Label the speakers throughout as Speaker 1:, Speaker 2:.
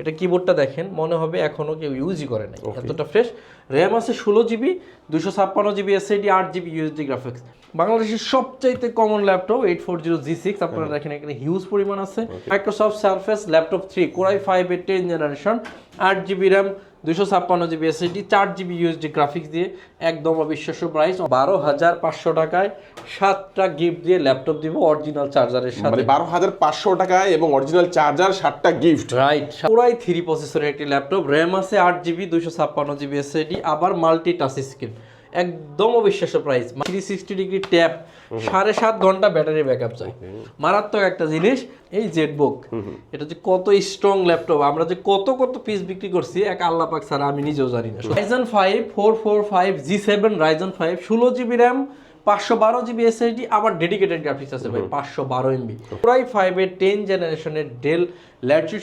Speaker 1: এটা কিবোর্ডটা দেখেন মনে হবে এখনও কেউ ইউজই করে নাই। এতটা ফ্রেশ র্যাম আছে ষোলো জিবি দুশো ছাপ্পান্ন জিবি এসএডি আট জিবি ইউএসডি গ্রাফিক্স বাংলাদেশের সবচাইতে common laptop eight four zero G six আপনারা দেখেন এখানে হিউজ পরিমাণ আছে। Microsoft Surface laptop three core i five এর টেন জেনারেশন আট জিবি র্যাম দুশো ছাপ্পান্ন জিবি এসএসডি চার জিবি ইউএসডি গ্রাফিক্স দিয়ে একদম অবিশ্বাস্য প্রাইস বারো হাজার পাঁচশো টাকায় সাতটা গিফট দিয়ে ল্যাপটপ দিব অরিজিনাল চার্জারের সাথে
Speaker 2: মানে বারো হাজার পাঁচশো টাকায় এবং অরিজিনাল চার্জার সাতটা গিফট
Speaker 1: রাইট পুরাই থ্রি প্রসেসরের একটি ল্যাপটপ র্যাম আছে আট জিবি দুশো ছাপ্পান্ন জিবি এসএসডি আবার মাল্টি টাচ স্ক্রিন একদম অবিশ্বাস্য price three sixty degree tap সাড়ে সাত ঘণ্টা ব্যাটারি ব্যাকআপ চাই। মারাত্মক একটা জিনিস এই জেটবুক এটা যে কত স্ট্রং ল্যাপটপ আমরা যে কত কত পিস বিক্রি করছি এক আল্লাহ পাক ছাড়া আমি নিজেও জানি না। Ryzen five four four five G seven Ryzen five ষোলো জিবি র্যাম পাঁচশো বারো জিবি এসএসডি আবার ডেডিকেটেড গ্রাফিক্স আছে ভাই পাঁচশো বারো এমবি প্রাই ফাইভের টেন জেনারেশনের ডেল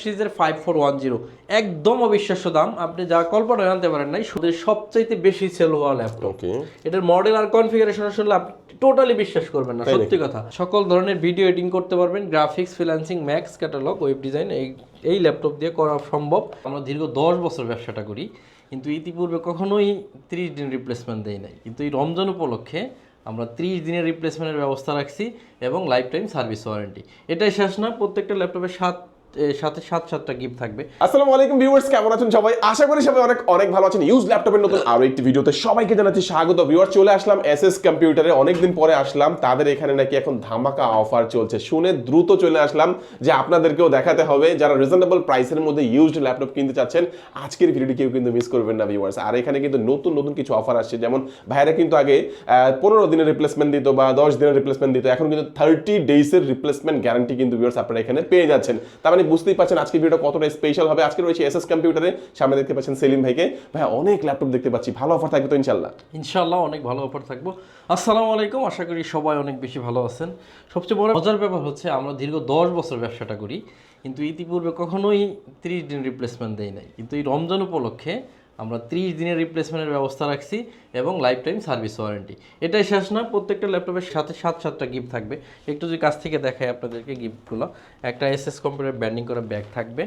Speaker 1: সিরিজের ফাইভ ফোর ওয়ান জিরো একদম অবিশ্বাস্য দাম। আপনি যা কল্পনা জানতে পারেন নাই শুধু সবচাইতে বেশি সেল হওয়া ল্যাপটপ এটার মডেল আর কনফিগারেশন শুনলে আপনি টোটালি বিশ্বাস করবেন না সত্যি কথা। সকল ধরনের ভিডিও এডিটিং করতে পারবেন graphics freelancing max catalogue web design এই এই ল্যাপটপ দিয়ে করা সম্ভব। আমরা দীর্ঘ দশ বছর ব্যবসাটা করি কিন্তু ইতিপূর্বে কখনোই ত্রিশ দিন রিপ্লেসমেন্ট দেই নাই। কিন্তু এই রমজান উপলক্ষে আমরা ত্রিশ দিনের রিপ্লেসমেন্টের ব্যবস্থা রাখছি এবং লাইফ টাইম সার্ভিস ওয়ারেন্টি এটাই শেষ না, প্রত্যেকটা ল্যাপটপে সাত সাথে সাত সাতটা গিফট থাকবে।
Speaker 2: আসসালামু আলাইকুম ভিউয়ার্স কেমন আছেন সবাই? আশা করি সবাই অনেক অনেক ভালো আছেন। ইউজ ল্যাপটপের নতুন আরও একটি ভিডিওতে সবাইকে জানাচ্ছি স্বাগত। ভিউয়ার্স চলে আসলাম এসএস কম্পিউটারে অনেকদিন পরে আসলাম তাদের এখানে নাকি এখন ধামাকা অফার চলছে। শুনে দ্রুত চলে আসলাম যে আপনাদেরকেও দেখাতে হবে। যারা রিজনেবল প্রাইসের মধ্যে ইউজড ল্যাপটপ কিনতে চাচ্ছেন আজকের ভিডিওটি কেউ কিন্তু মিস করবেন না ভিউয়ার্স আর এখানে কিন্তু নতুন নতুন কিছু অফার আসছে। যেমন ভাইরা কিন্তু আগে পনেরো দিনের রিপ্লেসমেন্ট দিত বা দশ দিনের রিপ্লেসমেন্ট দিত। এখন কিন্তু থার্টি ডেইসের রিপ্লেসমেন্ট গ্যারান্টি কিন্তু ভিউয়ার্স আপনারা এখানে পেয়ে যাচ্ছেন। তার মানে বুঝতেই পারছেন আজকে ভিডিওটা কতটা স্পেশাল হবে। আজকে রয়েছে এসএস কম্পিউটারে সামনে দেখতে পাচ্ছেন সেলিম ভাইকে। ভাই অনেক ল্যাপটপ দেখতে পাচ্ছি। ভালো অফার থাকবে তো ইনশাল্লাহ
Speaker 1: ইনশাল্লাহ অনেক ভালো অফার থাকব। আসসালামু আলাইকুম, আশা করি সবাই অনেক বেশি ভালো আছেন। সবচেয়ে বড় মজার ব্যাপার হচ্ছে, আমরা দীর্ঘ দশ বছর ব্যবসাটা করি, কিন্তু ইতিপূর্বে কখনোই ত্রিশ দিন রিপ্লেসমেন্ট দেয় নাই। কিন্তু এই রমজান উপলক্ষে আমরা ত্রিশ দিনের রিপ্লেসমেন্টের ব্যবস্থা রাখছি এবং লাইফ টাইম সার্ভিস ওয়ারেন্টি এটাই শেষ না, প্রত্যেকটা ল্যাপটপের সাথে সাত সাতটা গিফট থাকবে। একটু যদি কাছ থেকে দেখাই আপনাদেরকে গিফটগুলো একটা এসএস কম্পিউটার ব্যান্ডিং করা ব্যাগ থাকবে,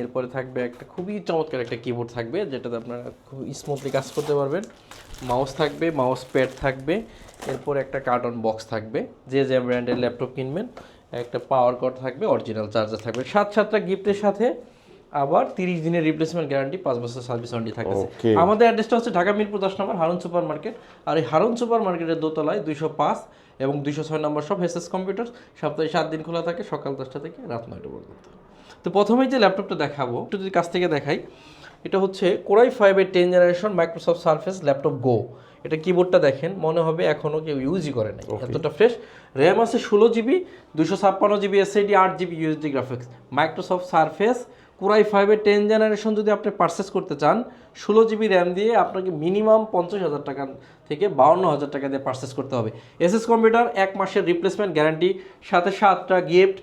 Speaker 1: এরপরে থাকবে একটা খুবই চমৎকার একটা কিবোর্ড থাকবে, যেটাতে আপনারা খুব স্মুথলি কাজ করতে পারবেন। মাউস থাকবে মাউস প্যাড থাকবে, এরপর একটা কার্টন বক্স থাকবে, যে যে ব্র্যান্ডের ল্যাপটপ কিনবেন, একটা পাওয়ার কর্ড থাকবে অরিজিনাল চার্জার থাকবে। সাত সাতটা গিফটের সাথে আবার তিরিশ দিনের রিপ্লেসমেন্ট গ্যারান্টি পাঁচ বছর সার্ভিস ওয়ারেন্টি
Speaker 2: Okay.
Speaker 1: আমাদের অ্যাড্রেসটা হচ্ছে ঢাকা মিরপুর দশ নম্বর হারুন সুপার মার্কেট আর এই হারুন সুপার মার্কেটের দোতলায় দুইশো পাঁচ এবং দুইশো ছয় নম্বর সব এসএস কম্পিউটার সপ্তাহে সাত দিন খোলা থাকে সকাল দশটা থেকে রাত নয়টা পর্যন্ত। তো প্রথমেই যে ল্যাপটপটা দেখাবো একটু যদি কাছ থেকে দেখাই এটা হচ্ছে কোরাই ফাইভের ten generation Microsoft Surface laptop go এটা কিবোর্ডটা দেখেন মনে হবে এখনও কেউ ইউজই করে নাই। এতটা ফ্রেশ র্যাম আছে ষোলো জিবি দুশো ছাপ্পান্ন জিবি এসএডি আট GB USD graphics Microsoft Surface core i ফাইভের টেন জেনারেশন যদি আপনি পারচেস করতে চান, ষোলো জিবি র্যাম দিয়ে আপনাকে মিনিমাম পঞ্চাশ হাজার টাকা থেকে বাউন্ন হাজার টাকা দিয়ে পারচেস করতে হবে। এসএস কম্পিউটার এক মাসের রিপ্লেসমেন্ট গ্যারান্টি সাথে সাতটা gift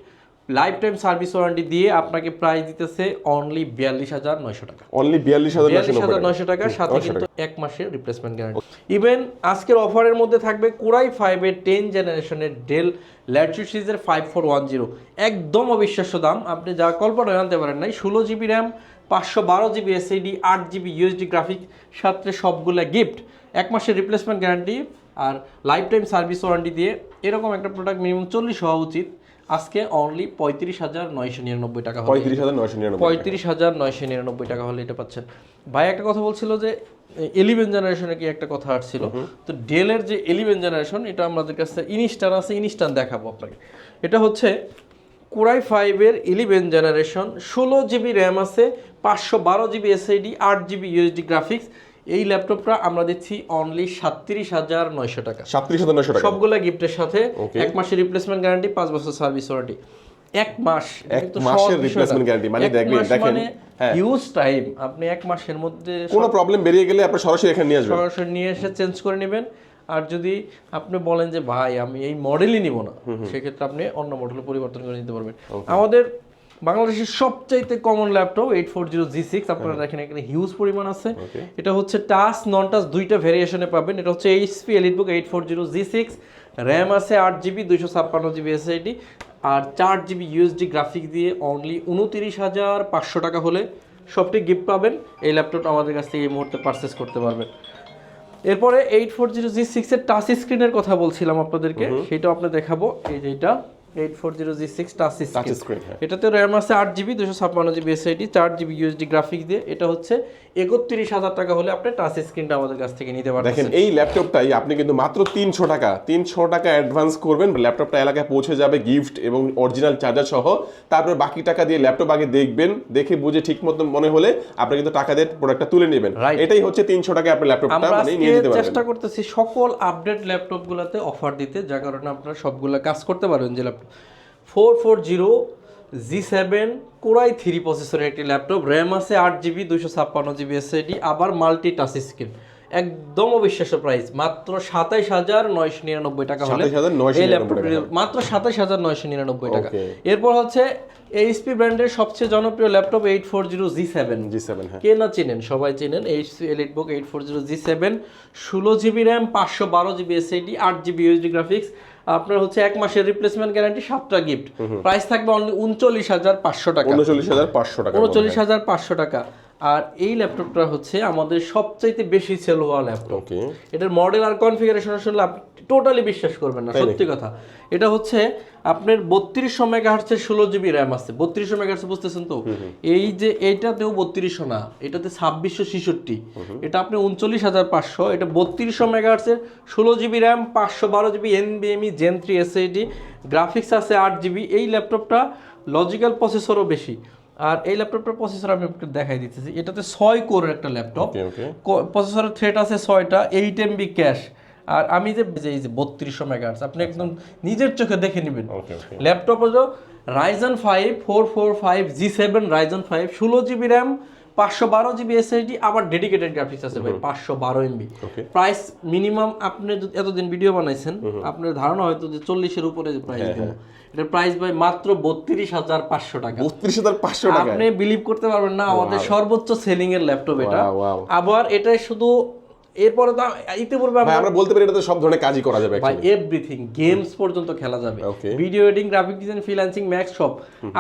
Speaker 1: life time service warranty দিয়ে আপনাকে প্রাইস দিতেছে অনলি বিয়াল্লিশ হাজার নয়শো টাকা।
Speaker 2: অনলি বিয়াল্লিশ হাজার
Speaker 1: বিয়াল্লিশ হাজার নয়শো টাকার সাথে কিন্তু এক মাসের রিপ্লেসমেন্ট গ্যারান্টি ইভেন আজকের অফারের মধ্যে থাকবে কোরাই ফাইভের টেন জেনারেশনের ডেল সিরিজের ফাইভ ফোর ওয়ান জিরো একদম অবিশ্বাস্য দাম। আপনি যা কল্পনা জানতে পারেন নাই ষোলো জিবি র্যাম পাঁচশো বারো জিবি এসএডি আট জিবি ইউএসডি গ্রাফিক সাথে সবগুলো গিফট এক মাসের রিপ্লেসমেন্ট গ্যারান্টি আর লাইফ টাইম সার্ভিস ওয়ারেন্টি দিয়ে এরকম একটা প্রোডাক্ট মিনিমাম চল্লিশ হওয়া উচিত। আজকে অনলি পঁয়ত্রিশ হাজার নয়শো নিরানব্বই টাকা
Speaker 2: পঁয়ত্রিশ হাজার নয়শো নিরানব্বই
Speaker 1: পঁয়ত্রিশ হাজার নয়শো নিরানব্বই টাকা হলে এটা পাচ্ছেন। ভাই একটা কথা বলছিল যে এলিভেন জেনারেশনে কি একটা কথা আসছিল? তো ডেলের যে এলিভেন জেনারেশন এটা আমাদের কাছে ইনস্টান আছে ইনস্টান দেখাবো আপনাকে। এটা হচ্ছে কোরাই ফাইভের ইলেভেন জেনারেশন ষোলো জিবি র্যাম আছে পাঁচশো বারো জিবি এসআইডি আট GB U H D graphics এই ল্যাপটপটা আমরা দিচ্ছি অনলি সাতত্রিশ হাজার নয়শো টাকা।
Speaker 2: সাতত্রিশ হাজার নয়শো টাকা।
Speaker 1: সবগুলা গিফটের সাথে এক মাসের রিপ্লেসমেন্ট গ্যারান্টি পাঁচ বছর সার্ভিস ওয়ারেন্টি এক মাস
Speaker 2: এক মাসের replacement guarantee, মানে দেখবেন, দেখেন,
Speaker 1: মানে
Speaker 2: হ্যাঁ।
Speaker 1: হিউজ টাইম আপনি এক মাসের মধ্যে
Speaker 2: কোনো প্রবলেম বেরিয়ে গেলে আপনি সরাসরি এখানে নিয়ে আসবেন।
Speaker 1: সরাসরি নিয়ে এসে চেঞ্জ করে নেবেন। আর যদি আপনি বলেন যে ভাই আমি এই মডেলই নিব না সেক্ষেত্রে আপনি অন্য মডেলে পরিবর্তন করে নিতে পারবেন। আমাদের বাংলাদেশের সবচাইতে common laptop eight four zero G six আপনারা দেখেন এখানে হিউজ পরিমাণ আছে। এটা হচ্ছে টাচ নন টাচ দুইটা ভেরিয়েশনে পাবেন। এটা হচ্ছে HP EliteBook eight four zero G six RAM আছে আট জিবি দুইশো ছাপ্পান্ন জিবি এসআইডি আর চার জিবি ইউএসডি গ্রাফিক দিয়ে অনলি উনতিরিশ হাজার পাঁচশো টাকা হলে সবটি গিফট পাবেন। এই ল্যাপটপটা আমাদের কাছ থেকে এই মুহূর্তে পারচেস করতে পারবেন। এরপরে এইট ফোর জিরো জি সিক্সের টাচ স্ক্রিনের কথা বলছিলাম আপনাদেরকে। সেটাও আপনার দেখাবো। এই যে
Speaker 2: হ্যাঁ।
Speaker 1: এটাতে র্যাম আছে আট জিবি দুশো ছাপ্পান্ন জিবি এসআইডি চার জিবি ইউএসডি দিয়ে। এটা হচ্ছে একত্রিশ হাজার টাকা হলে আপনি টাচ স্ক্রিনটা আমাদের কাছ থেকে নিতে পারবেন
Speaker 2: দেখেন এই ল্যাপটপটাই আপনি কিন্তু মাত্র তিনশো টাকা তিনশো টাকা অ্যাডভান্স করবেন ল্যাপটপটা এলাকায় পৌঁছে যাবে গিফট এবং অরিজিনাল চার্জার সহ। তারপর বাকি টাকা দিয়ে ল্যাপটপ আগে দেখবেন দেখে বুঝে ঠিক মতো মনে হলে আপনি কিন্তু টাকা দিয়ে প্রোডাক্টটা তুলে নেবেন। এটাই হচ্ছে তিনশো টাকা আপনি ল্যাপটপটা মানে নিয়ে পারবেন।
Speaker 1: চেষ্টা করতেছি সকল আপডেট ল্যাপটপগুলোতে অফার দিতে যার কারণে আপনারা সবগুলো কাজ করতে পারবেন যে four four zero G seven core i three প্রসেসরের একটি ল্যাপটপ। র্যাম আছে আট জিবি দুশো ছাপ্পান্ন জিবি এসএডি আবার মাল্টি টাচ স্ক্রিন। একদম অবিশ্বাস্য প্রাইস। মাত্র সাতাইশ হাজার নয়শো নিরানব্বই টাকা হলে
Speaker 2: 27,999
Speaker 1: এই
Speaker 2: টাকা।
Speaker 1: ল্যাপটপ মাত্র সাতাইশ হাজার নয়শো নিরানব্বই টাকা। এরপর হচ্ছে এইচপি ব্র্যান্ডের সবচেয়ে জনপ্রিয় laptop eight four zero G seven.
Speaker 2: G seven হ্যাঁ।
Speaker 1: কে না চেনেন? সবাই চেনেন HP EliteBook eight four zero G seven. ষোলো জিবি র্যাম পাঁচশো বারো জিবি এস এসএডি আট জিবি ইউএসডি গ্রাফিক্স আপনার হচ্ছে এক মাসের রিপ্লেসমেন্ট গ্যারান্টি সাতটা গিফট প্রাইস থাকবে অনলি উনচল্লিশ হাজার পাঁচশো টাকা।
Speaker 2: উনচল্লিশ হাজার পাঁচশো টাকা।
Speaker 1: উনচল্লিশ হাজার পাঁচশো টাকা। আর এই ল্যাপটপটা হচ্ছে আমাদের সবচাইতে বেশি সেল হওয়া ল্যাপটপ এটার মডেল আর কনফিগারেশন আসলে আপনি টোটালি বিশ্বাস করবেন না সত্যি কথা। এটা হচ্ছে আপনার বত্রিশশো মেগাহার্সের ষোলো জিবি র্যাম আছে। বত্রিশশো মেগাহার্স বুঝতেছেন তো? এই যে এইটাতেও বত্রিশশো না এটাতে ছাব্বিশশো ছেষট্টি। এটা আপনি উনচল্লিশ হাজার পাঁচশো এটা বত্রিশশো মেগাহার্সের ষোলো জিবি র্যাম পাঁচশো বারো জিবি এনবিএমই জেন থ্রি এসএডি গ্রাফিক্স আছে আট জিবি এই ল্যাপটপটা লজিক্যাল প্রসেসরও বেশি। আর এই ল্যাপটপটার প্রসেসর আমি আপনাকে দেখাই দিতেছি। এটাতে ছয় কোরের একটা ল্যাপটপ।
Speaker 2: থ্রেট
Speaker 1: প্রসেসরের থ্রেড আছে ছয়টা এইট এমবি ক্যাশ আর আমি যে এই যে বত্রিশশো মেগাহার্স আপনি একদম নিজের চোখে দেখে নেবেন। ল্যাপটপ হলো Ryzen five four four five G seven Ryzen five ষোলো জিবি র্যাম পাঁচশো বারো জিবি এসএসডি আবার ডেডিকেটেড গ্রাফিক্স আছে ভাই পাঁচশো বারো এমবি প্রাইস মিনিমাম আপনি এতদিন ভিডিও বানাইছেন আপনার ধারণা হয়তো যে চল্লিশের উপরে প্রাইস
Speaker 2: হ্যাঁ,
Speaker 1: দেবো। এটার প্রাইস ভাই মাত্র বত্রিশ হাজার পাঁচশো টাকা।
Speaker 2: বত্রিশ হাজার পাঁচশো টাকা
Speaker 1: আপনি বিলিভ করতে পারবেন না আমাদের সর্বোচ্চ সেলিং এর ল্যাপটপ এটা. আবার এটা শুধু এরপরে তো ইতিপূর্বে আমরা
Speaker 2: বলতে পারি এটাতে সব ধরনের কাজই করা যাবে
Speaker 1: ভাই এভরিথিং গেমস পর্যন্ত খেলা যাবে। Video editing graphic design freelancing max সব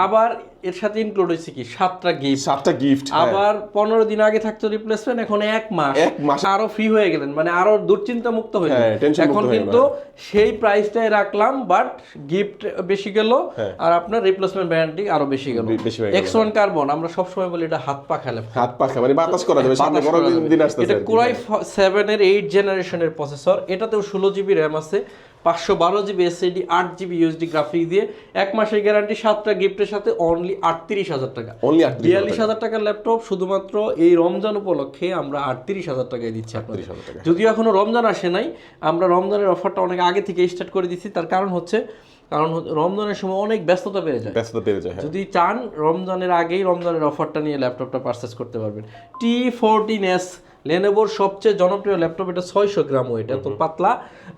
Speaker 1: আবার এর সাথে ইনক্লুড হয়েছে কি? সাতটা গিফট
Speaker 2: সাতটা গিফট
Speaker 1: আবার পনেরো দিন আগে থাকতো রিপ্লেসমেন্ট এখন এক মাস।
Speaker 2: এক মাস।
Speaker 1: আরও ফ্রি হয়ে গেলেন মানে আরও দুশ্চিন্তা মুক্ত হয়ে
Speaker 2: হ্যাঁ,
Speaker 1: এখন কিন্তু সেই প্রাইসটাই রাখলাম বাট গিফট বেশি গেল
Speaker 2: হ্যাঁ।
Speaker 1: আর আপনার রিপ্লেসমেন্ট ব্যারান্টি আরও বেশি গেল।
Speaker 2: হয়ে
Speaker 1: এক্স ওয়ান কার্বন আমরা সবসময় বলি এটা হাত পা খেলে।
Speaker 2: হাত পা মানে বাতাস করা যাবে সামনে বড় দিন-। আসতেছে
Speaker 1: এটা। কোরাই সেভেন এর এইট জেনারেশনের প্রসেসর এটাতেও ষোলো জিবি র্যাম আছে পাঁচশো বারো জিবি এসএডি আট জিবি ইউএসডি গ্রাফিক দিয়ে এক মাসের গ্যারান্টি সাতটা গিফটের সাথে অনলি আটত্রিশ হাজার টাকা।
Speaker 2: অনলি 38,000
Speaker 1: বিয়াল্লিশ হাজার টাকার ল্যাপটপ শুধুমাত্র এই রমজান উপলক্ষে আমরা আটত্রিশ হাজার টাকায় দিচ্ছি আপনাদের।
Speaker 2: 38,000 টাকা।
Speaker 1: যদিও এখনও রমজান আসে নাই আমরা রমজানের অফারটা অনেক আগে থেকে স্টার্ট করে দিচ্ছি। তার কারণ হচ্ছে কারণ রমজানের সময় অনেক ব্যস্ততা বেড়ে যায়।
Speaker 2: ব্যস্ততা বেড়ে যায় হ্যাঁ।
Speaker 1: যদি চান রমজানের আগেই রমজানের অফারটা নিয়ে ল্যাপটপটা পারচেস করতে পারবেন। টি ফোরটিন এস লেনোভোর সবচেয়ে জনপ্রিয় ল্যাপটপ এটা ছয়শো গ্রাম ওয়েট এত পাতলা।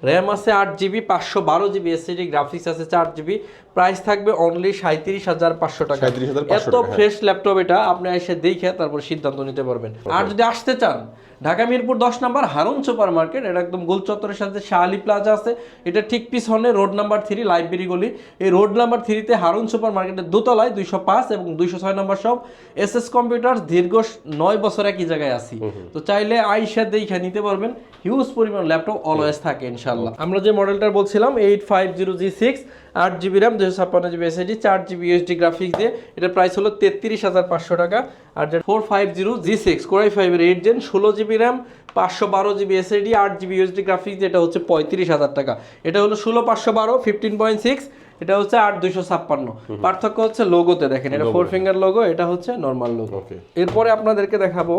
Speaker 1: র্যাম আছে আট জিবি পাঁচশো বারো জিবি এসএডি গ্রাফিক্স আছে চার জিবি প্রাইস থাকবে অনলি সাঁত্রিশ হাজার পাঁচশো টাকা।
Speaker 2: 37,500
Speaker 1: এত। ফ্রেশ ল্যাপটপ এটা আপনি এসে দেখে তারপর সিদ্ধান্ত নিতে পারবেন। আর যদি আসতে চান ঢাকা মিরপুর দশ নাম্বার হারুন সুপার মার্কেট এটা একদম গোল চত্বরের সাথে শাহালি প্লাজা আছে। এটা ঠিক পিছনে রোড নাম্বার থ্রি লাইব্রেরি গলি। এই রোড নাম্বার থ্রিতে হারুন সুপার মার্কেটের দোতলায় দুইশো পাঁচ এবং দুইশো ছয় নাম্বার সব এস এস কম্পিউটার দীর্ঘ নয় বছর একই জায়গায় আছি। তো চাইলে আইসা দেখে নিতে পারবেন। হিউজ পরিমাণ ল্যাপটপ অলওয়েজ থাকে ইনশাল্লাহ আমরা যে মডেলটা বলছিলাম eight five zero G six আট জিবি র্যাম দুশো ছাপ্পান্ন জিবি এসএসডি চার জিবি ইউএসডি গ্রাফিক্স দিয়ে। এটার প্রাইস হলো তেত্রিশ হাজার পাঁচশো টাকা। আর যে four five zero G six core i ফাইভের এইট জেন ষোলো জিবি র্যাম পাঁচশো বারো জিবি এসএসডি আট জিবি ইউএসডি গ্রাফিক্স এটা হচ্ছে পঁয়ত্রিশ হাজার টাকা। এটা হলো ষোলো পাঁচশো বারো ফিফটিন পয়েন্ট সিক্স এটা হচ্ছে আট দুইশো ছাপ্পান্ন। পার্থক্য হচ্ছে লোগোতে দেখেন এটা ফোর ফিঙ্গার লোগো এটা হচ্ছে নর্মাল লোগো. এরপরে আপনাদেরকে দেখাবো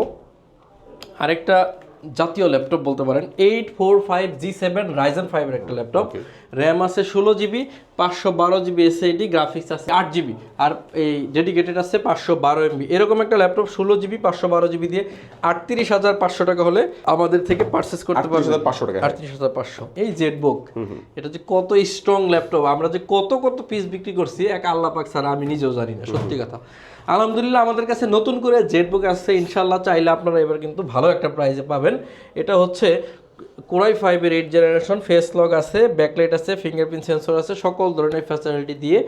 Speaker 1: আরেকটা জাতীয় ল্যাপটপ বলতে পারেন eight four five G seven Ryzen ফাইভের একটা ল্যাপটপ। র্যাম আছে ষোলো জিবি পাঁচশো বারো জিবি এসএডি গ্রাফিক্স আছে আট জিবি আর এই ডেডিকেটেড আছে পাঁচশো বারো এমবি এরকম একটা ল্যাপটপ ষোলো জিবি পাঁচশো বারো জিবি দিয়ে আটত্রিশ হাজার পাঁচশো টাকা হলে আমাদের থেকে পারচেস করতে পারবেন।
Speaker 2: 38,500 টাকা।
Speaker 1: আটত্রিশ হাজার পাঁচশো। এই জেটবুক এটা যে কত স্ট্রং ল্যাপটপ আমরা যে কত কত পিস বিক্রি করছি এক আল্লাহ পাক ছাড়া আমি নিজেও জানি না সত্যি কথা। আলহামদুলিল্লাহ, আমাদের কাছে নতুন করে জেটবুক আসছে। ইনশাল্লাহ চাইলে আপনারা এবার কিন্তু ভালো একটা প্রাইজে পাবেন। এটা হচ্ছে কোরাই ফাইভের এইট জেনারেশন ফেস লক আছে ব্যাকলাইট আছে ফিঙ্গারপ্রিন্ট সেন্সর আছে সকল ধরনের ফ্যাসিলিটি দিয়ে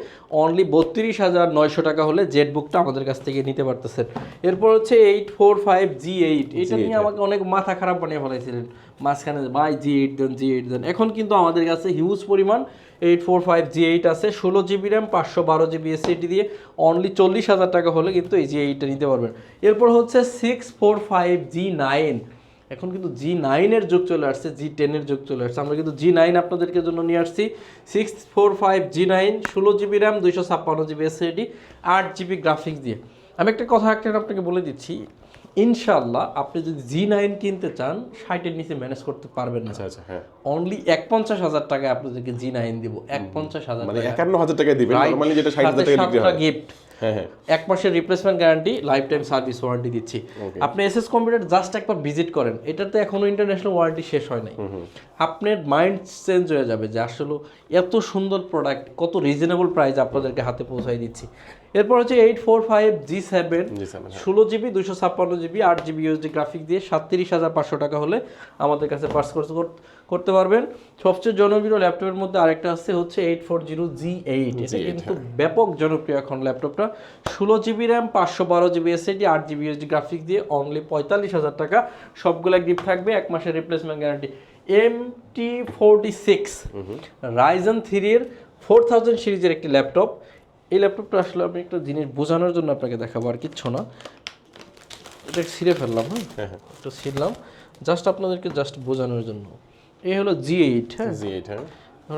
Speaker 1: অনলি বত্রিশ হাজার নয়শো টাকা হলে জেট বুকটা আমাদের কাছ থেকে নিতে পারতেছেন এরপর হচ্ছে eight four five G eight এটা নিয়ে আমাকে অনেক মাথা খারাপ বানিয়ে ফেলাইছিলেন। মাঝখানে ভাই জি eight then G eight then. এখন কিন্তু আমাদের কাছে হিউজ পরিমাণ eight four five G eight আছে ষোলো জিবি র্যাম পাঁচশো বারো জিবি এসএসডি দিয়ে অনলি চল্লিশ হাজার টাকা হলে কিন্তু এই জি এইটটা নিতে পারবেন। এরপর হচ্ছে six four five G nine এখন কিন্তু জি নাইনের যুগ চলে আসছে জি টেনের যুগ চলে আসছে। আমরা কিন্তু জি নাইন আপনাদেরকে জন্য নিয়ে আসছি। Six four five G nine ষোলো জিবি র্যাম দুইশো ছাপ্পান্ন জিবি এসএসডি আট জিবি গ্রাফিক্স দিয়ে। আমি একটা কথা একটা আপনাকে বলে দিচ্ছি। ইনশাল্লাহ আপনি যদি জি নাইন কিনতে চান ষাটের নিচে ম্যানেজ করতে পারবেন না।
Speaker 2: আচ্ছা আচ্ছা হ্যাঁ।
Speaker 1: অনলি এক পঞ্চাশ হাজার টাকায় আপনাদেরকে জি নাইন দিব। এক পঞ্চাশ হাজার
Speaker 2: মানে একান্ন হাজার টাকায় দিবেন। নর্মালি যেটা ষাট হাজার টাকা
Speaker 1: গিফট এক মাসের replacement guarantee life time service warranty দিচ্ছি আপনি এসএস কম্পিউটার জাস্ট একবার ভিজিট করেন এটাতে এখনও ইন্টারন্যাশনাল ওয়ারেন্টি শেষ হয় নাই। আপনার মাইন্ড চেঞ্জ হয়ে যাবে যে আসলে এত সুন্দর প্রোডাক্ট কত রিজনেবল প্রাইস আপনাদেরকে হাতে পৌঁছাই দিচ্ছি। এরপর হচ্ছে eight four five G seven ষোলো জিবি দুশো ছাপ্পান্ন জিবি আট জিবি ইউএসডি গ্রাফিক দিয়ে সাতত্রিশ হাজার পাঁচশো টাকা হলে আমাদের কাছে পার্স করতে পারবেন। সবচেয়ে জনপ্রিয় ল্যাপটপের মধ্যে আরেকটা আছে হচ্ছে eight four zero G eight এটা কিন্তু ব্যাপক জনপ্রিয় এখন ল্যাপটপটা। ষোলো জিবি র্যাম পাঁচশো বারো GB S S S D আট GB U H D graphic দিয়ে অনলি পঁয়তাল্লিশ হাজার টাকা। সবগুলা গিফট থাকবে এক মাসের replacement guarantee M T forty six Ryzen থ্রির ফোর থাউজেন্ড সিরিজের একটি ল্যাপটপ। এই ল্যাপটপটা আসলে আমি একটা জিনিস বোঝানোর জন্য আপনাকে দেখাবো আর কিচ্ছু না। এটা ছিঁড়ে ফেললাম হ্যাঁ?
Speaker 2: হ্যাঁ হ্যাঁ।
Speaker 1: একটু ছিঁড়লাম। জাস্ট আপনাদেরকে জাস্ট বোঝানোর জন্য। এই হলো জি এইট হ্যাঁ?
Speaker 2: জি এইট হ্যাঁ।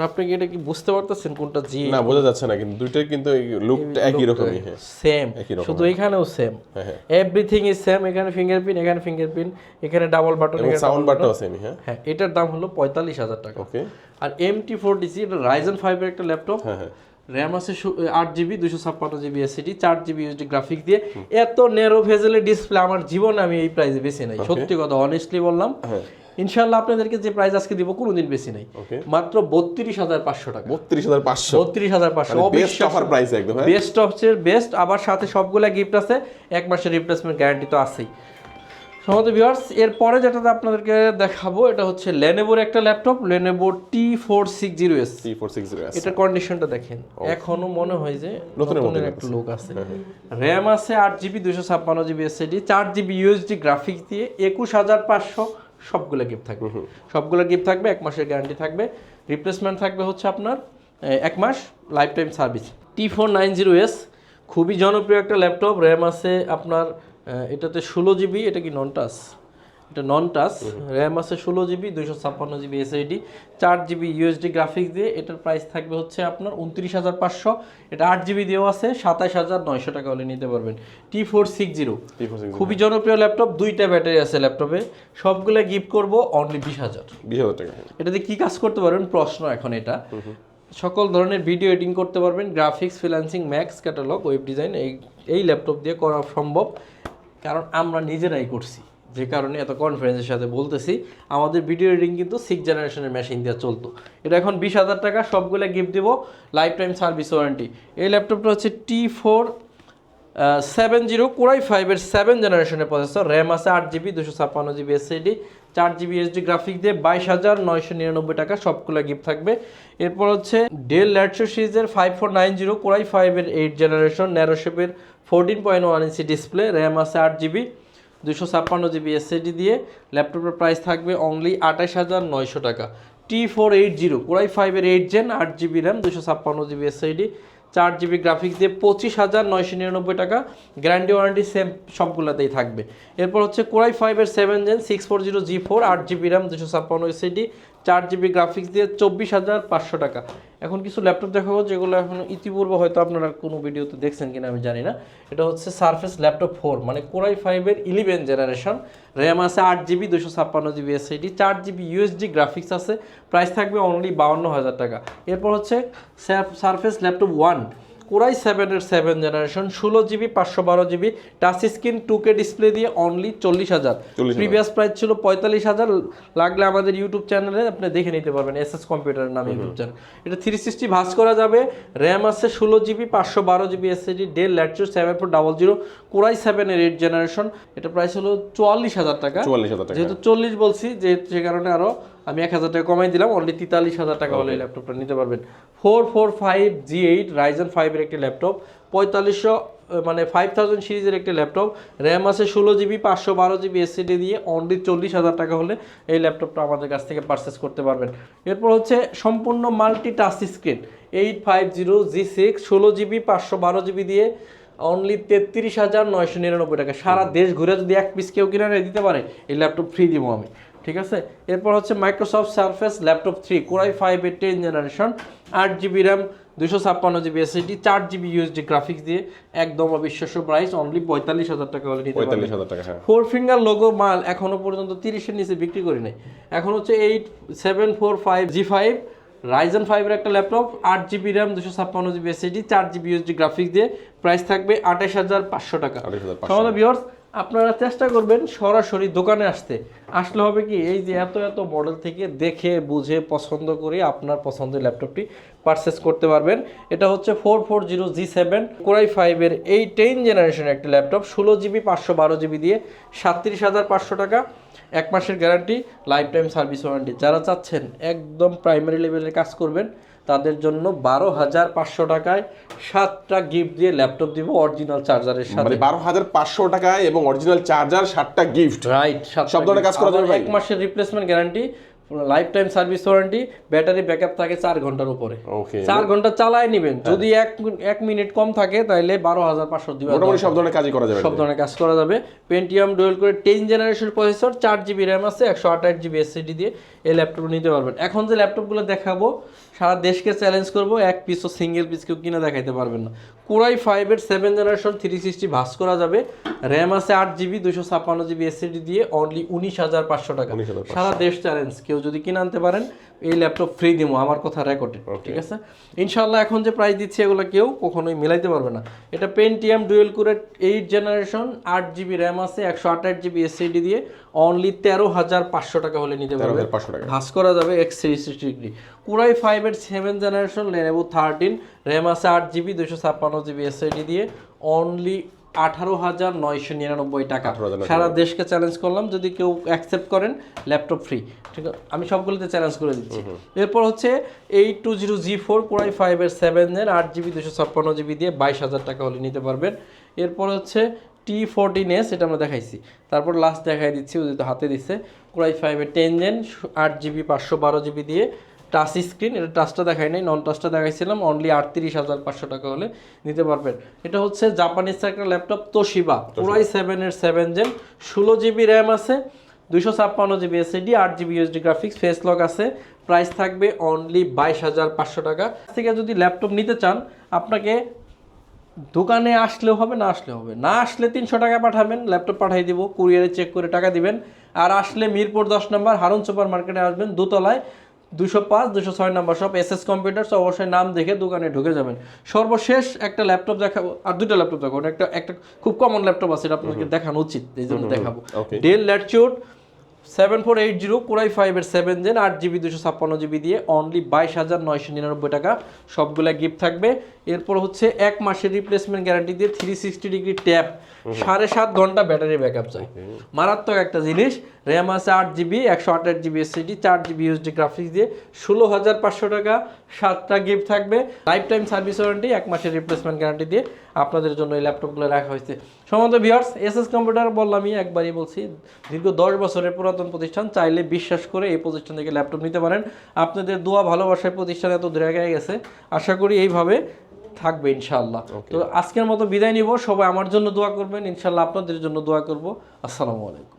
Speaker 1: আপনি কি এটা কি বুঝতে পারতেছেন কোনটা জি
Speaker 2: না বোঝা যাচ্ছে না কিন্তু দুইটার কিন্তু লুকটা একই রকমই হ্যাঁ।
Speaker 1: সেম শুধু এখানেও সেম
Speaker 2: হ্যাঁ হ্যাঁ।
Speaker 1: এভরিথিং ইজ সেম এখানে ফিঙ্গারপ্রিন্ট এখানে ফিঙ্গারপ্রিন্ট এখানে ডাবল বাটন
Speaker 2: এবং সাউন্ড বারটাও সেমই হ্যাঁ।
Speaker 1: হ্যাঁ এটার দাম হলো পঁয়তাল্লিশ হাজার টাকা।
Speaker 2: ওকে
Speaker 1: আর এম টি ফোর ডিসি এটা রাইজন ফাইভের একটা ল্যাপটপ
Speaker 2: হ্যাঁ হ্যাঁ।
Speaker 1: র্যাম আছে আট জিবি দুশো ছাপ্পান্ন জিবি এসিডি চার জিবি ইউএসডি গ্রাফিক দিয়ে। এত নেরো ভেজেলের ডিসপ্লে আমার জীবনে আমি এই প্রাইসে বেশি নাই। সত্যি কথা অনেস্টলি বললাম।
Speaker 2: হ্যাঁ।
Speaker 1: ইনশাল্লাহ আপনাদেরকে যে প্রাইস আজকে দিব কোনোদিন বেশি নাই। মাত্র বত্রিশ হাজার পাঁচশো টাকা।
Speaker 2: বত্রিশ হাজার পাঁচশো।
Speaker 1: বত্রিশ হাজার পাঁচশো।
Speaker 2: বেস্ট অফার প্রাইস একদম হ্যাঁ?
Speaker 1: বেস্ট অফসের বেস্ট আবার সাথে সবগুলা গিফট আছে। এক মাসের রিপ্লেসমেন্ট গ্যারান্টি তো আছেই। সমস্ত ভিউয়ার্স এরপরে যেটাতে আপনাদেরকে দেখাবো এটা হচ্ছে লেনেবোর একটা laptop Lenovo T four six zero S
Speaker 2: three four six zero
Speaker 1: এটার কন্ডিশনটা দেখেন। এখনও মনে হয় যে
Speaker 2: নতুনের
Speaker 1: একটা লোক আছে। র্যাম আছে আট জিবি দুশো ছাপ্পান্ন জিবি এসএডি চার জিবি ইউএসডি গ্রাফিক্স দিয়ে একুশ হাজার পাঁচশো সবগুলো গিফট থাকবে। সবগুলো গিফট থাকবে এক মাসের গ্যারান্টি থাকবে। রিপ্লেসমেন্ট থাকবে হচ্ছে আপনার এক মাস life time service T four nine zero S খুবই জনপ্রিয় একটা ল্যাপটপ র্যাম আছে আপনার এটাতে ষোলো জিবি এটা কি নন টাচ এটা নন টাচ র্যাম আছে ষোলো জিবি দুইশো ছাপ্পান্ন জিবি এসআইডি চার GB U H D graphics দিয়ে এটার প্রাইস থাকবে হচ্ছে আপনার উনত্রিশ হাজার পাঁচশো। এটা আট জিবি দিয়েও আছে সাতাশ হাজার নয়শো টাকা হলে নিতে পারবেন। টি ফোর সিক্স জিরো খুবই জনপ্রিয় ল্যাপটপ দুইটা ব্যাটারি আছে ল্যাপটপে সবগুলো গিফট করব অনলি বিশ হাজার।
Speaker 2: বিশ হাজার টাকা।
Speaker 1: এটাতে কি কাজ করতে পারবেন? প্রশ্ন এখন এটা। সকল ধরনের ভিডিও এডিটিং করতে পারবেন graphics freelancing max catalog web design এই এই ল্যাপটপ দিয়ে করা সম্ভব। কারণ আমরা নিজেরাই করছি। যে কারণে এত কনফিডেন্সের সাথে বলতেছি, আমাদের ভিডিও এডিটিং কিন্তু সিক্স জেনারেশনের মেশিন দিয়ে চলতো। এটা এখন বিশ হাজার টাকা, সবগুলো গিফট দেবো লাইফ টাইম সার্ভিস ওয়ারেন্টি এই ল্যাপটপটা হচ্ছে T four seven zero core i ফাইভের সেভেন জেনারেশনের প্রসেসর র্যাম আছে আট জিবি দুশো ছাপ্পান্ন জিবি এসএডি চার জিবি এসডি গ্রাফিক দিয়ে বাইশ হাজার নয়শো নিরানব্বই টাকা সবগুলো গিফট থাকবে। এরপর হচ্ছে ডেল ল্যাটশো সিরিজের five four nine zero core i ফাইভের এইট জেনারেশন ন্যারো শেপের fourteen point one inch display RAM আছে আট জিবি দুশো ছাপ্পান্ন জিবি এসএসডি দিয়ে ল্যাপটপের প্রাইস থাকবে অনলি আঠাশ হাজার নয়শো টাকা। T four eight zero core i ফাইভের এইট জেন আট জিবি র্যাম দুশো ছাপ্পান্ন জিবি এসআইডি চার জিবি গ্রাফিক্স দিয়ে পঁচিশ হাজার নয়শো নিরানব্বই টাকা। গ্যারান্টি ওয়ারেন্টি সেম সবগুলোতেই থাকবে। এরপর হচ্ছে কোরাই ফাইভের seven gen six four zero G four আট জিবি র্যাম দুশো ছাপ্পান্ন এসআইডি চার জিবি গ্রাফিক্স দিয়ে চব্বিশ হাজার পাঁচশো টাকা। এখন কিছু ল্যাপটপ দেখাবো যেগুলো এখন ইতিপূর্বে হয়তো আপনারা কোনো ভিডিওতে দেখছেন কিনা আমি জানি না। এটা হচ্ছে সারফেস ল্যাপটপ ফোর মানে কোরাই ফাইভের ইলেভেন জেনারেশন র্যাম আছে আট জিবি দুশো ছাপ্পান্ন জিবি এসআইডি চার জিবি ইউএসডি গ্রাফিক্স আছে। প্রাইস থাকবে অনলি বাউন্ন হাজার টাকা। এরপর হচ্ছে Surface laptop one core i সেভেনের সেভেন জেনারেশন ষোলো জিবি পাঁচশো বারো GB touch screen two K display দিয়ে অনলি চল্লিশ হাজার। প্রিভিয়াস প্রাইস ছিল পঁয়তাল্লিশ হাজার লাগলে আমাদের ইউটিউব চ্যানেলে আপনি দেখে নিতে পারবেন এস এস কম্পিউটারের নাম ইউটিউব চ্যানেল এটা থ্রি সিক্সটি ভাস করা যাবে র্যাম আছে ষোলো জিবি পাঁচশো বারো GB S SSD Dell Latitude seven four double zero core i সেভেনের এইট জেনারেশন এটা প্রাইস হলো চুয়াল্লিশ হাজার টাকা।
Speaker 2: চুয়াল্লিশ হাজার টাকা।
Speaker 1: যেহেতু চল্লিশ বলছি যে সে কারণে আরও আমি এক হাজার টাকা কমাই দিলাম অনলি তেতাল্লিশ হাজার টাকা হলে এই ল্যাপটপটা নিতে পারবেন। Four four five G eight Ryzen ফাইভের একটি ল্যাপটপ পঁয়তাল্লিশশো মানে ফাইভ থাউজেন্ড সিরিজের একটি ল্যাপটপ র্যাম আছে ষোলো জিবি পাঁচশো বারো জিবি এসসিডি দিয়ে অনলি চল্লিশ হাজার টাকা হলে এই ল্যাপটপটা আমাদের কাছ থেকে পারচেস করতে পারবেন। এরপর হচ্ছে সম্পূর্ণ multi touch screen eight five zero G six ষোলো জিবি পাঁচশো বারো জিবি দিয়ে অনলি তেত্রিশ হাজার নয়শো নিরানব্বই টাকা। সারা দেশ ঘুরে যদি এক পিস কেউ কিনে এনে দিতে পারে। এই ল্যাপটপ ফ্রি দিব আমি। ঠিক আছে? এরপর হচ্ছে Microsoft Surface laptop three core i five এর টেন জেনারেশন আট জিবি র্যাম দুশো ছাপ্পান্ন জিবি এসএসডি চার জিবি ইউএসডি গ্রাফিক্স দিয়ে একদম অবিশ্বাস্য প্রাইস অনলি পঁয়তাল্লিশ হাজার টাকা হলে নিতে
Speaker 2: পঁয়তাল্লিশ হাজার টাকা
Speaker 1: ফোর ফিঙ্গার লোগো মাল এখনও পর্যন্ত তিরিশের নিচে বিক্রি করি নাই। এখন হচ্ছে eight seven four five G five Ryzen ফাইভের একটা ল্যাপটপ আট জিবি র্যাম দুশো ছাপ্পান্ন জিবি এসএসডি চার জিবি ইউএসডি গ্রাফিক্স দিয়ে প্রাইস থাকবে আঠাশ হাজার পাঁচশো টাকা।
Speaker 2: আঠাশ
Speaker 1: আপনারা চেষ্টা করবেন সরাসরি দোকানে আসতে। আসলে হবে কি, এই যে এত এত মডেল থেকে দেখে, বুঝে, পছন্দ করে আপনার পছন্দের ল্যাপটপটি পারচেস করতে পারবেন। এটা হচ্ছে four four zero G seven core i ফাইভের এই টেন জেনারেশনের একটি ল্যাপটপ ষোলো জিবি পাঁচশো বারো জিবি দিয়ে সাতত্রিশ হাজার পাঁচশো টাকা এক মাসের guarantee life time service warranty যারা চাচ্ছেন একদম প্রাইমারি লেভেলের কাজ করবেন তাদের জন্য বারো হাজার পাঁচশো টাকায় সাতটা গিফট দিয়ে ল্যাপটপ দিব অরিজিনাল চার্জারের সাথে।
Speaker 2: মানে বারো হাজার পাঁচশো টাকায় এবং অরিজিনাল চার্জার সাতটা গিফট
Speaker 1: রাইট
Speaker 2: সব ধরনের কাজ করা যাবে
Speaker 1: এক মাসের replacement guarantee life time service warranty battery backup থাকে চার ঘণ্টার উপরে। চার ঘণ্টা চালায় নেবেন। যদি এক এক মিনিট কম থাকে তাহলে বারো হাজার পাঁচশো দিবেন
Speaker 2: মোটামুটি সব ধরনের কাজই করা যাবে।
Speaker 1: সব ধরনের কাজ করা যাবে। Pentium dual core ten generation processor চার জিবি র্যাম আছে একশো আঠাশ জিবি এসসিডি দিয়ে এই ল্যাপটপ নিতে পারবেন। এখন যে ল্যাপটপগুলো দেখাবো সারা দেশকে চ্যালেঞ্জ করব এক পিসও সিঙ্গেল পিস কেউ কিনে দেখাইতে পারবেন না। কুরাই ফাইভের সেভেন জেনারেশন থ্রি সিক্সটি ভাস করা যাবে। র্যাম আছে আট জিবি দুশো ছাপ্পান্ন জিবি এসসিডি দিয়ে অনলি উনিশ হাজার পাঁচশো টাকা। সারা দেশ চ্যালেঞ্জ কেউ যদি কিনে আনতে পারেন এই ল্যাপটপ ফ্রি দিব আমার কথা রেকর্ডে ঠিক আছে? ইনশাল্লাহ এখন যে প্রাইস দিচ্ছে এগুলো কেউ কখনোই মিলাইতে পারবে না। এটা Pentium dual core eight generation আট জিবি র্যাম আছে একশো আঠাশ জিবি এসএসডি দিয়ে অনলি তেরো হাজার পাঁচশো টাকা হলে নিতে পারবে।
Speaker 2: পাঁচশো টাকা।
Speaker 1: ভাস করা যাবে X three sixty degree core i ফাইভের seven generation Lenovo thirteen RAM আছে আট জিবি দুশো ছাপ্পান্ন জিবি এসএসডি দিয়ে অনলি আঠারো হাজার নয়শো নিরানব্বই টাকা।
Speaker 2: 18,990
Speaker 1: সারা দেশকে চ্যালেঞ্জ করলাম যদি কেউ অ্যাকসেপ্ট করেন ল্যাপটপ ফ্রি ঠিক আছে? আমি সবগুলোতে চ্যালেঞ্জ করে দিচ্ছি। এরপর হচ্ছে eight two zero G four core i ফাইভের সেভেন জেন আট জিবি দুশো ছাপ্পান্ন জিবি দিয়ে বাইশ হাজার টাকা হলে নিতে পারবেন। এরপর হচ্ছে টি ফোরটিন এস এটা আমরা দেখাইছি। তারপর লাস্ট দেখাই দিচ্ছি ও যেহেতু হাতে দিচ্ছে কোরাই ফাইভের টেন জেন আট জিবি পাঁচশো বারো জিবি দিয়ে টাচ স্ক্রিন এটা টাচটা দেখাই নাই নন টাচটা দেখাইছিলাম অনলি আটত্রিশ হাজার পাঁচশো টাকা হলে নিতে পারবেন। এটা হচ্ছে জাপানিজ একটা ল্যাপটপ তোশিবা পুরাই সেভেনের সেভেন জেন ষোলো জিবি র্যাম আছে দুইশো ছাপ্পান্ন জিবি এসএডি আট GB UHD graphics face lock আছে প্রাইস থাকবে অনলি বাইশ হাজার পাঁচশো টাকা। থেকে যদি ল্যাপটপ নিতে চান আপনাকে দোকানে আসলেও হবে না আসলেও হবে। না আসলে তিনশো টাকা পাঠাবেন ল্যাপটপ পাঠিয়ে দিব কুরিয়ারে চেক করে টাকা দিবেন। আর আসলে মিরপুর দশ নম্বর হারুন সুপার মার্কেটে আসবেন দোতলায়। দুশো পাঁচ দুশো ছয় নম্বর সব এস এস কম্পিউটার্স অবশ্যই নাম দেখে দোকানে ঢুকে যাবেন। সর্বশেষ একটা ল্যাপটপ দেখাবো আর দুটো ল্যাপটপ দেখাবো একটা একটা খুব কমন ল্যাপটপ আছে এটা আপনাকে দেখানো উচিত এই জন্য দেখাবো. Dell Latitude seven four eight zero core i ফাইভের সেভেন জেন আট জিবি দুশো ছাপ্পান্ন জিবি দিয়ে অনলি বাইশ হাজার নয়শো নিরানব্বই টাকা সবগুলা গিফট থাকবে। এরপর হচ্ছে এক মাসের রিপ্লেসমেন্ট গ্যারান্টি দিয়ে থ্রি সিক্সটি ডিগ্রি ট্যাপ সাড়ে সাত ঘণ্টা ব্যাটারি ব্যাকআপ চাই। মারাত্মক একটা জিনিস র্যাম আছে আট জিবি একশো আঠাশ জিবি এসসিডি চার GB U H D graphics দিয়ে ষোলো হাজার পাঁচশো টাকা সাতটা গিফট থাকবে। লাইফ টাইম সার্ভিস ওয়ারেন্টি এক মাসের রিপ্লেসমেন্ট গ্যারান্টি দিয়ে আপনাদের জন্য এই ল্যাপটপগুলো রাখা হয়েছে। সমস্ত ভিউয়ার্স এস এস কম্পিউটার বললামই একবারই বলছি দীর্ঘ দশ বছরের পুরাতন প্রতিষ্ঠান চাইলে বিশ্বাস করে এই প্রতিষ্ঠান থেকে ল্যাপটপ নিতে পারেন। আপনাদের দোয়া ভালোবাসায় প্রতিষ্ঠান এত দূরে এগিয়ে গেছে আশা করি এইভাবে থাকবে ইনশাআল্লাহ। তো আজকের মতো বিদায় নিব সবাই আমার জন্য দোয়া করবেন ইনশাআল্লাহ আপনাদের জন্য দোয়া করব। আসসালামু আলাইকুম।